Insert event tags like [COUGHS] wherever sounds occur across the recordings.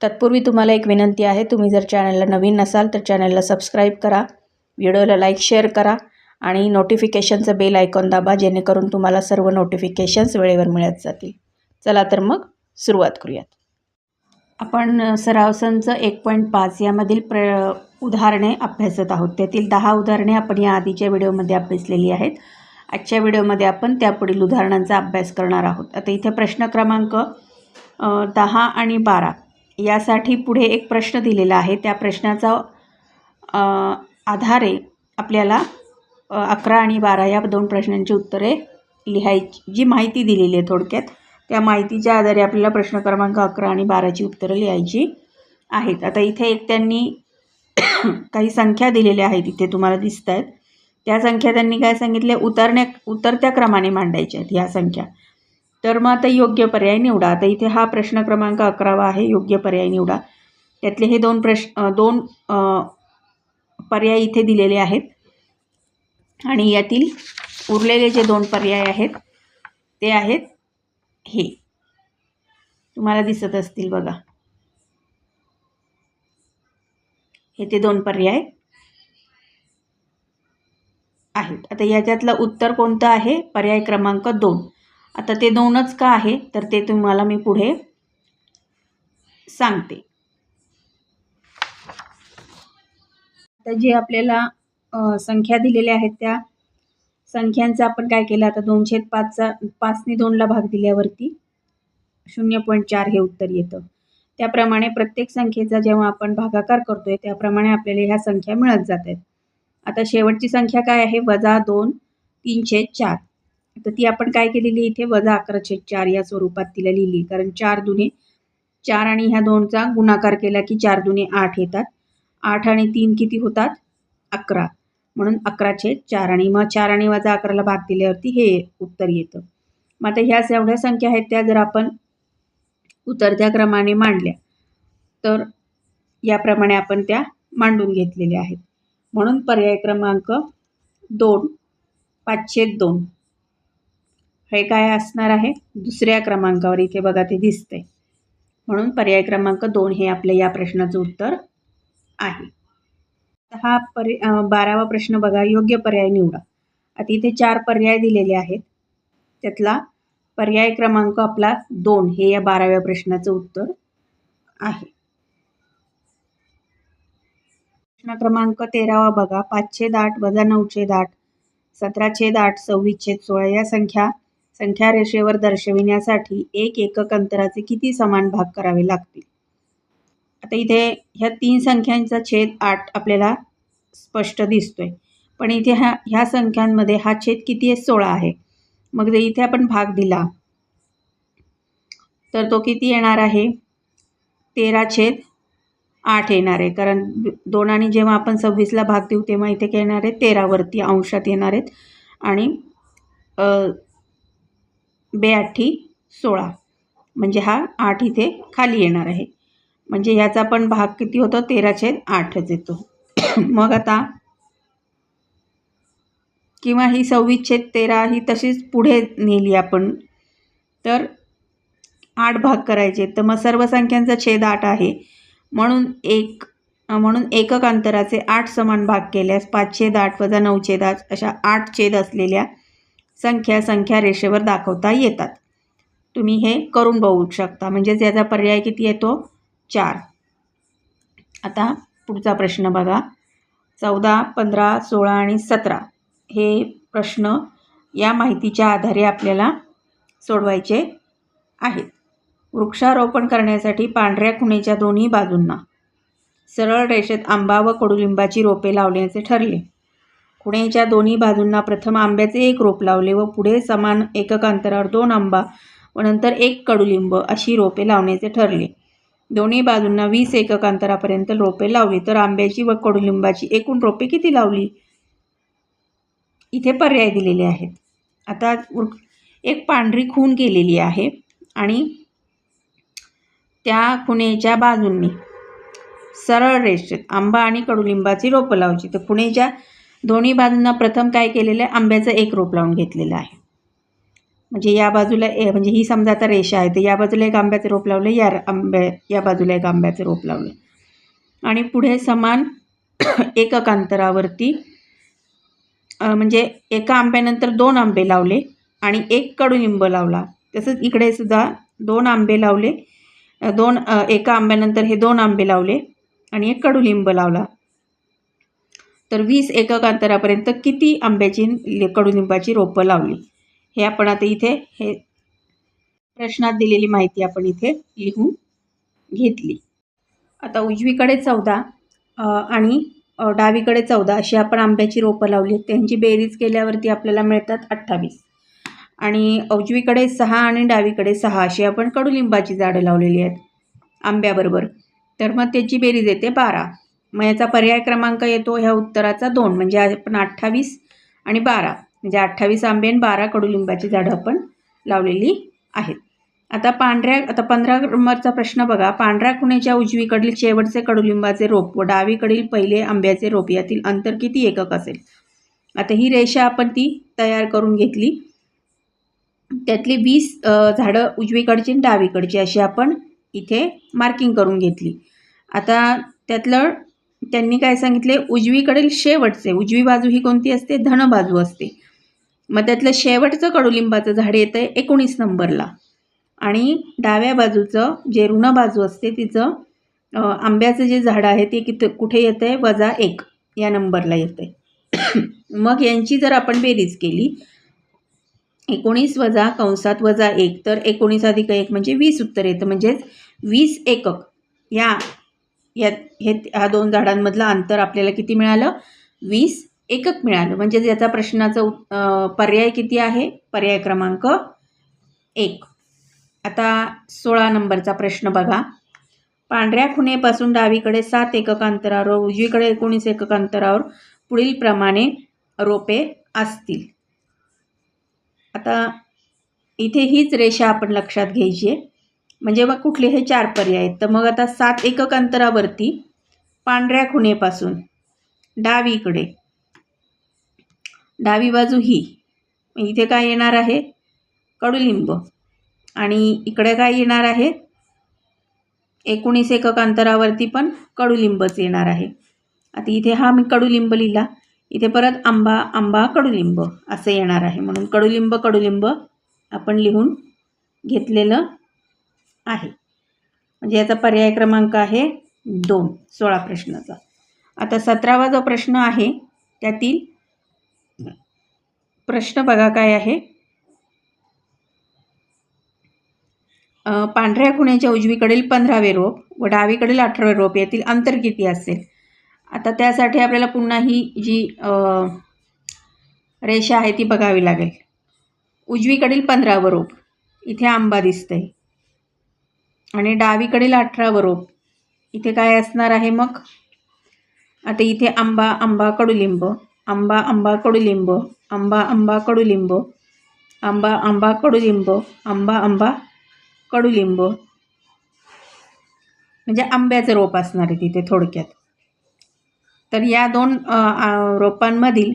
तत्पूर्वी तुम्हाला एक विनंती आहे तुम्ही जर चॅनलला नवीन नसाल तर चॅनलला सबस्क्राईब करा व्हिडिओला लाईक शेअर करा आणि नोटिफिकेशनचं बेल आयकॉन दाबा जेणेकरून तुम्हाला सर्व नोटिफिकेशन्स वेळेवर मिळत जातील. चला तर मग सुरुवात करूयात. आपण सरावसनचं एक पॉईंट पाच यामधील प्र उदाहरणे अभ्यासत आहोत. त्यातील दहा उदाहरणे आपण या आधीच्या व्हिडिओमध्ये अभ्यासलेली आहेत. आजच्या व्हिडिओमध्ये आपण त्यापुढील उदाहरणांचा अभ्यास करणार आहोत. आता इथे प्रश्न क्रमांक दहा आणि बारा. यासाठी पुढे एक प्रश्न दिलेला आहे. त्या प्रश्नाचा आधारे आपल्याला अकरा आणि बारा या दोन प्रश्नांची उत्तरे लिहायची जी माहिती दिलेली आहे थोडक्यात. त्या माहितीच्या आधारे आपल्याला प्रश्न क्रमांक अकरा आणि बाराची उत्तरं लिहायची आहेत. आता इथे एक त्यांनी [COUGHS] काही संख्या दिलेल्या आहेत इथे तुम्हाला दिसत आहेत त्या संख्या त्यांनी काय सांगितले उतरण्या उतरत्या क्रमाने मांडायच्या आहेत ह्या संख्या. तर मग आता योग्य पर्याय निवडा. आता इथे हा प्रश्न क्रमांक अकरावा आहे योग्य पर्याय निवडा. त्यातले हे दोन प्रश्न दोन पर्याय इथे दिलेले आहेत. आणि यातील उरलेले जे दोन पर्याय आहेत ते आहेत हे. तुम्हाला दिसत असतील बघा. हे ते दोन पर्याय आहेत. आता याच्यातलं उत्तर कोणतं आहे? पर्याय क्रमांक दोन. आता ते दोनच का आहे तर ते तुम्हाला मी पुढे सांगते. आता जे आपल्याला संख्या दिलेल्या आहेत त्या संख्यांचा आपण काय केलं आता दोनशे पाचचा पाचने दोनला भाग दिल्यावरती शून्य पॉईंट चार हे उत्तर येतं. त्याप्रमाणे प्रत्येक संख्येचा जेव्हा आपण भागाकार करतोय त्याप्रमाणे आपल्याला ह्या संख्या मिळत जात आहेत. आता शेवटची संख्या काय आहे? वजा दोन तीनशे चार. तर ती आपण काय केलेली इथे? वजा अकरा छेद चार या स्वरूपात तिला लिहिली. कारण चार दुने चार आणि ह्या दोनचा गुणाकार केला की चार दुने आठ येतात. आठ आणि तीन किती होतात? अकरा. म्हणून अकराशे चार आणि मग चार आणि वजा अकराला भाग दिल्यावरती हे उत्तर येतं. मग आता ह्या एवढ्या संख्या आहेत त्या जर आपण उतरत्या क्रमाने मांडल्या तर याप्रमाणे आपण त्या मांडून घेतलेल्या आहेत. म्हणून पर्याय क्रमांक दोन पाचशे दोन. हे काय असणार आहे? दुसऱ्या क्रमांकावर इथे बघा ते दिसतंय. म्हणून पर्याय क्रमांक दोन हे आपल्या या प्रश्नाचं उत्तर आहे. हा पर्य बारावा प्रश्न बघा योग्य पर्याय निवडा. आता इथे चार पर्याय दिलेले आहेत. त्यातला पर्याय क्रमांक आपला दोन हे या बाराव्या प्रश्नाचं उत्तर आहे. प्रश्न क्रमांक तेरावा बघा पाचशे दाट वजा नऊशे दाट सतराशे दाट सव्वीसशे सोळा या संख्या संख्या रेषेवर दर्शविण्यासाठी एक एकक अंतराचे किती समान भाग करावे लागतील? आता इथे ह्या तीन संख्यांचा छेद आठ आपल्याला स्पष्ट दिसतोय. पण इथे ह्या ह्या संख्यांमध्ये हा छेद किती आहे? सोळा आहे. मग जर इथे आपण भाग दिला तर तो किती येणार आहे? तेरा छेद आठ येणार आहे. कारण दोन आणि जेव्हा आपण सव्वीसला भाग देऊ तेव्हा इथे काय येणार आहे? तेरावरती अंशात येणार आहेत. आणि बेआठी सोळा. म्हणजे हा आठ इथे खाली येणार आहे. म्हणजे ह्याचा पण भाग किती होतो? तेरा छेद आठच येतो. [CLEARS THROAT] मग आता किंवा ही सव्वीस छेद तेरा ही तशीच पुढे नेली आपण. तर आठ भाग करायचे. तर मग सर्व संख्यांचा छेद आठ आहे. म्हणून एक म्हणून एकक अंतराचे आठ समान भाग केल्यास पाच छेद आठ वजा नऊ छेद आठ अशा आठ छेद असलेल्या संख्या संख्या रेषेवर दाखवता येतात. तुम्ही हे करून बघू शकता. म्हणजेच याचा पर्याय किती येतो चार. आता पुढचा प्रश्न बघा. चौदा पंधरा सोळा आणि सतरा हे प्रश्न या माहितीच्या आधारे आपल्याला सोडवायचे आहेत. वृक्षारोपण करण्यासाठी पांढऱ्या खुणेच्या दोन्ही बाजूंना सरळ रेषेत आंबा व कडुलिंबाची रोपे लावण्याचे ठरले. खुणेच्या दोन्ही बाजूंना प्रथम आंब्याचे एक रोप लावले व पुढे समान एकक अंतरावर दोन आंबा व नंतर एक कडुलिंब अशी रोपे लावण्याचे ठरले. दोन्ही बाजूंना वीस एकक अंतरापर्यंत रोपे लावली. तर आंब्याची व कडुलिंबाची एकूण रोपे किती लावली? इथे पर्याय दिलेले आहेत. आता उर- एक पांढरी खून केलेली आहे आणि त्या खुणेच्या बाजूंनी सरळ रेषेत आंबा आणि कडुलिंबाची रोपं लावायची. तर खुणेच्या दोन्ही बाजूंना प्रथम काय केलेलं आहे? आंब्याचं एक रोप लावून घेतलेलं आहे. म्हणजे या बाजूला ए म्हणजे ही समजा आता रेषा आहे तर या बाजूला एक आंब्याचं रोप लावलं या आंब्या या बाजूला एक आंब्याचं रोप लावलं आणि पुढे समान [COUGHS] एकक अंतरावरती म्हणजे एका आंब्यानंतर दोन आंबे लावले आणि एक कडुनिंब लावला. तसंच इकडे सुद्धा दोन आंबे लावले दोन एका आंब्यानंतर हे दोन आंबे लावले आणि एक कडुलिंब लावला. तर वीस एकक अंतरापर्यंत किती आंब्याची कडुलिंबाची रोपं लावली? हे आपण आता इथे हे प्रश्नात दिलेली माहिती आपण इथे लिहून घेतली. आता उजवीकडे चौदा आणि डावीकडे चौदा अशी आपण आंब्याची रोपं लावली त्यांची बेरीज केल्यावरती आपल्याला मिळतात अठ्ठावीस. आणि उजवीकडे सहा आणि डावीकडे सहा अशी आपण कडुलिंबाची झाडं लावलेली आहेत आंब्याबरोबर. तर मग त्याची बेरीज येते बारा. मग याचा पर्याय क्रमांक येतो ह्या उत्तराचा दोन म्हणजे आपण अठ्ठावीस आणि बारा. म्हणजे अठ्ठावीस आंबे आणि बारा कडुलिंबाची झाडं आपण लावलेली आहेत. आता पांढऱ्या आता पंधरा नंबरचा प्रश्न बघा. पांढऱ्या खुण्याच्या उजवीकडील शेवटचे कडुलिंबाचे रोप व डावीकडील पहिले आंब्याचे रोप यातील अंतर किती एकक असेल? आता ही रेषा आपण ती तयार करून घेतली. त्यातली वीस झाडं उजवीकडची आणि डावीकडची अशी आपण इथे मार्किंग करून घेतली. आता त्यातलं त्यांनी काय सांगितले? उजवीकडील शेवटचे उजवी बाजू ही कोणती असते? धन बाजू असते. मग त्यातलं शेवटचं कडुलिंबाचं झाड येतं आहे एकोणीस नंबरला. आणि डाव्या बाजूचं जे ऋण बाजू असते तिचं आंब्याचं जे झाड आहे ते किती कुठे येतं आहे वजा एक या नंबरला येतं आहे [COUGHS] मग यांची जर आपण बेरीज केली एकोणीस वजा कंसात वजा एक तर एकोणीस अधिक एक म्हणजे वीस उत्तर येतं. म्हणजेच वीस एकक. या या हे ह्या दोन झाडांमधलं अंतर आपल्याला किती मिळालं? वीस एकक मिळालं. म्हणजे याचा प्रश्नाचं पर्याय किती आहे? पर्याय क्रमांक एक. आता सोळा नंबरचा प्रश्न बघा. पांढऱ्या खुणेपासून डावीकडे सात एकक अंतरावर उजवीकडे एकोणीस एकक अंतरावर पुढील प्रमाणे रोपे असतील. आता इथे हीच रेषा आपण लक्षात घ्यायची आहे. म्हणजे मग कुठले हे चार पर्याय आहेत. तर मग आता सात एकक अंतरावरती पांढऱ्या खुणेपासून डावीकडे. डावी बाजू ही. इथे काय येणार आहे? कडुलिंब. आणि इकडे काय येणार आहे? एकोणीस एकक अंतरावरती पण कडुलिंबच येणार आहे. आता इथे हा मी कडुलिंब लिहिला. इथे परत आंबा आंबा कडुलिंब असं येणार आहे. म्हणून कडुलिंब कडुलिंब आपण लिहून घेतलेलं आहे. म्हणजे याचा पर्याय क्रमांक आहे दोन सोळा प्रश्नाचा. आता सतरावा जो प्रश्न आहे त्यातील प्रश्न बघा काय आहे. पांढऱ्या खुण्याच्या उजवीकडील पंधरावे रोप व डावीकडील अठरावे रोप यातील अंतर किती असेल? आता त्यासाठी आपल्याला पुन्हा ही जी रेषा आहे ती बघावी लागेल. उजवीकडील पंधरावं रोप इथे आंबा दिसतंय. आणि डावीकडील अठरावं रोप इथे काय असणार आहे मग? आता इथे आंबा आंबा कडुलिंब. आंबा आंबा कडुलिंब. आंबा आंबा कडुलिंब. आंबा आंबा कडुलिंब. आंबा आंबा कडुलिंब. म्हणजे आंब्याचं रोप असणार आहे तिथे थोडक्यात. तर या दोन रोपांमधील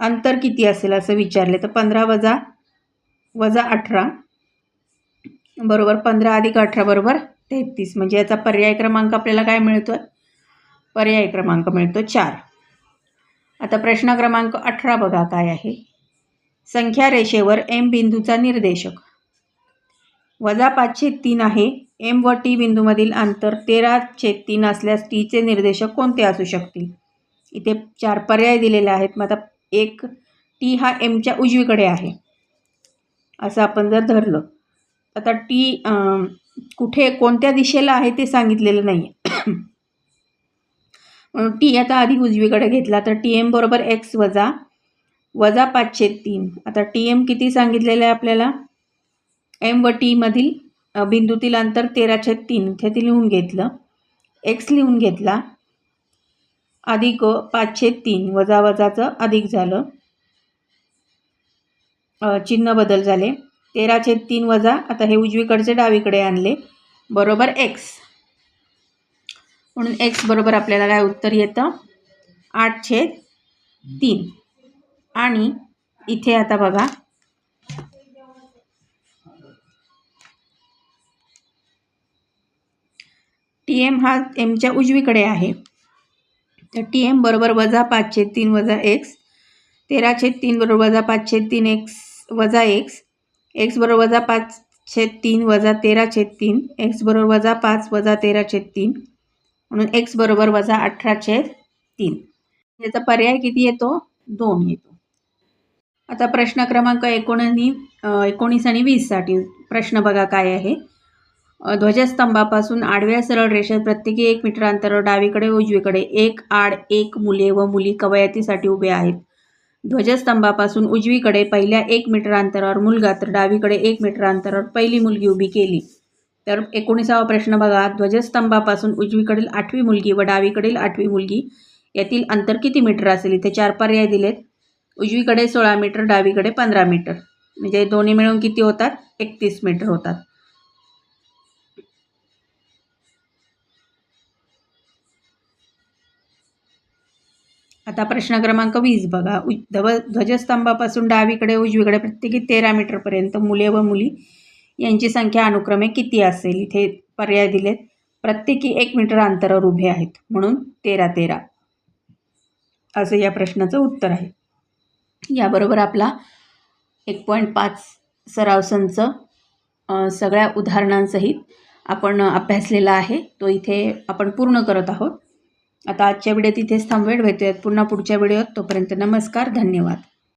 अंतर किती असेल असं विचारले तर पंधरा वजा वजा अठरा. बरोबर पंधरा अधिक अठरा बरोबर तेहतीस. म्हणजे याचा पर्याय क्रमांक आपल्याला काय मिळतो पर्याय क्रमांक मिळतो चार. आता प्रश्न क्रमांक अठरा बघा काय आहे. संख्या रेषेवर एम बिंदूचा निर्देशक. वजा पाचशे तीन आहे. एम व टी बिंदूमधील अंतर तेरा छेद तीन असल्यास टीचे निर्देशक कोणते असू शकतील? इथे चार पर्याय दिलेले आहेत. मग आता एक टी हा एमच्या उजवीकडे आहे. असं आपण जर धरलं आता टी कुठे कोणत्या दिशेला आहे ते सांगितलेलं नाही आहे म्हणून टी आता आधी उजवीकडे घेतला. तर टी एम बरोबर एक्स वजा वजा पाचशे तीन. आता टी एम किती सांगितलेलं आहे आपल्याला? एम व टीमधील बिंदूतील अंतर तेराशे तीन. इथे ते लिहून घेतलं. एक्स लिहून घेतला. अधिक पाचशे तीन. वजा वजाचं अधिक झालं. चिन्ह बदल झाले. तेरा छेद तीन वजा आता हे उजवीकडचे डावीकडे आणले. बरोबर एक्स म्हणून एक्स बरोबर आपल्याला काय उत्तर येतं? आठ छेद तीन. आणि इथे आता बघा. टी एम हा एमच्या उजवीकडे आहे. तर टी एम बरोबर वजा पाचशे तीन वजा एक्स तेरा छेद तीन बरोबर वजा पाचशे तीन एक्स वजा एक्स एक्स बरोबर वजा पाच छेद तीन वजा तेरा छेद तीन. एक्स बरोबर वजा पाच वजा तेरा छेद तीन. म्हणून एक्स बरोबर वजा अठरा छेद तीन. याचा पर्याय किती येतो? दोन येतो. आता प्रश्न क्रमांक एकोणनी एकोणीस आणि वीससाठी प्रश्न बघा काय आहे. ध्वजस्तंभापासून आडव्या सरळ रेषेत प्रत्येकी एक मीटर अंतरावर डावीकडे उजवीकडे एक आड एक मुले व मुली कवयतीसाठी उभे आहेत. ध्वजस्तंभापासून उजवीकडे पहिल्या एक मीटर अंतरावर मुलगा तर डावीकडे एक मीटर अंतरावर पहिली मुलगी उभी केली. तर एकोणीसावा प्रश्न बघा. ध्वजस्तंभापासून उजवीकडील आठवी मुलगी व डावीकडील आठवी मुलगी यातील अंतर किती मीटर असेल? इथे चार पर्याय दिलेत. उजवीकडे सोळा मीटर डावीकडे पंधरा मीटर. म्हणजे दोन्ही मिळून किती होतात? एकतीस मीटर होतात. आता प्रश्न क्रमांक वीस बघा. उ ध्व ध्वजस्तंभापासून डावीकडे उजवीकडे प्रत्येकी तेरा मीटरपर्यंत मुले व मुली यांची संख्या अनुक्रमे किती असेल? इथे पर्याय दिलेत. प्रत्येकी एक मीटर अंतरावर उभे आहेत. म्हणून तेरा तेरा. असं या प्रश्नाचं उत्तर आहे. याबरोबर आपला एक पॉईंट पाच सराव संच सगळ्या उदाहरणांसहित आपण अभ्यासलेला आहे. तो इथे आपण पूर्ण करत आहोत. आता आजच्या व्हिडिओ तिथेच थांबवेळ भेटूयात पुन्हा पुढच्या व्हिडिओत तोपर्यंत नमस्कार धन्यवाद.